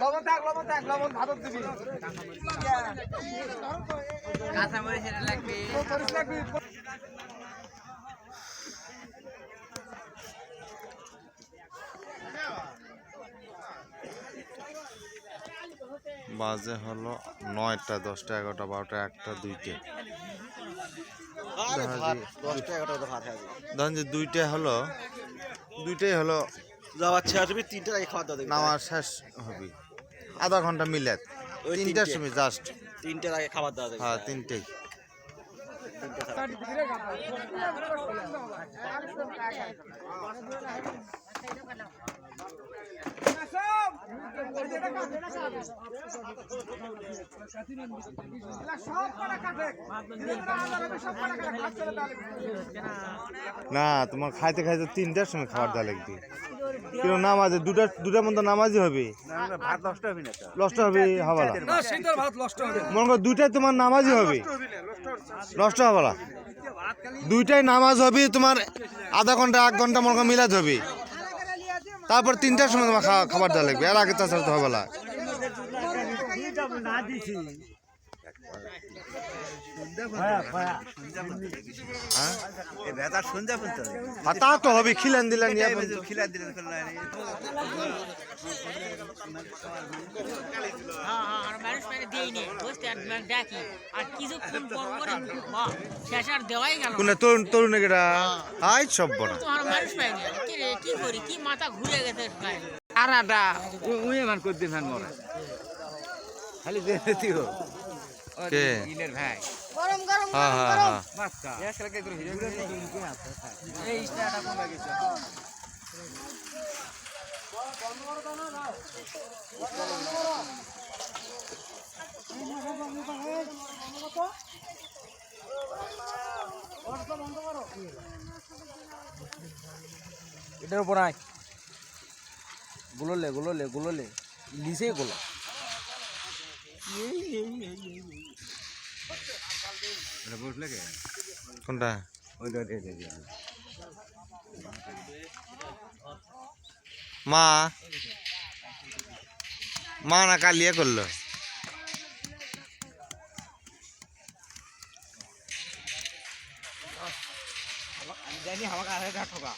লবণ থাক লবণ থাক লবণ ভাতত দিবি। মরিচ লাগবি বাজে হলো নয়টা দশটা এগারোটা বারোটা একটা দুইটা। হবে ধরেন যে দুইটা হলো দুইটাই হলো যাওয়ার ছেড়ে আসবি তিনটা আগে খাওয়া দাওয়া নামার শেষ হবে। আধা ঘণ্টা মিলে ওই তিনটার সময় জাস্ট তিনটার আগে খাবার দাওয়া হ্যাঁ তিনটেই। না, তোমার খাইতে খাইতে তিনটার সময় খাবার দেওয়া লাগবে। কেন নামাজে দুটা দুটার মধ্যে নামাজই হবে। নষ্ট হবে না নষ্ট হবে হবে না না শীতের ভাত নষ্ট হবে মনে দুইটাই তোমার নামাজই হবে। নষ্ট হবে দুইটাই নামাজ হবে, তোমার আধা ঘণ্টা, এক ঘণ্টা মনে মিলাদ হবে। তারপর তিনটার সময় তোমার খাবার দেওয়া লাগবে। আর আগে তাছাড়া তো হবে না হ্যাঁ? এই ভেতার সন্ধ্যা পর্যন্ত আর তা তো হবে খিলেন দিলেন ইয়া দিলেন হ্যাঁ হ্যাঁ আর মানে আর মানে আর আর তরুণ তরুণ আই সব বড় কি করি কি মাথা ঘুরে গেছে প্রায় আরাটা উয়ে মান করে দিন মরা খালি দেখতে দিও। কে? ইলের ভাই। হ্যাঁ হ্যাঁ হ্যাঁ। মাস্কা একলাকে করে হিরো এই স্টারটা কোন গেছে। এটার উপর আয়। গুলোলে গুলোলে গুলোলে। নিচেই গুলো। কে মা। মা না কালিয়া করল। জানি আমাকে আগে ঠকা।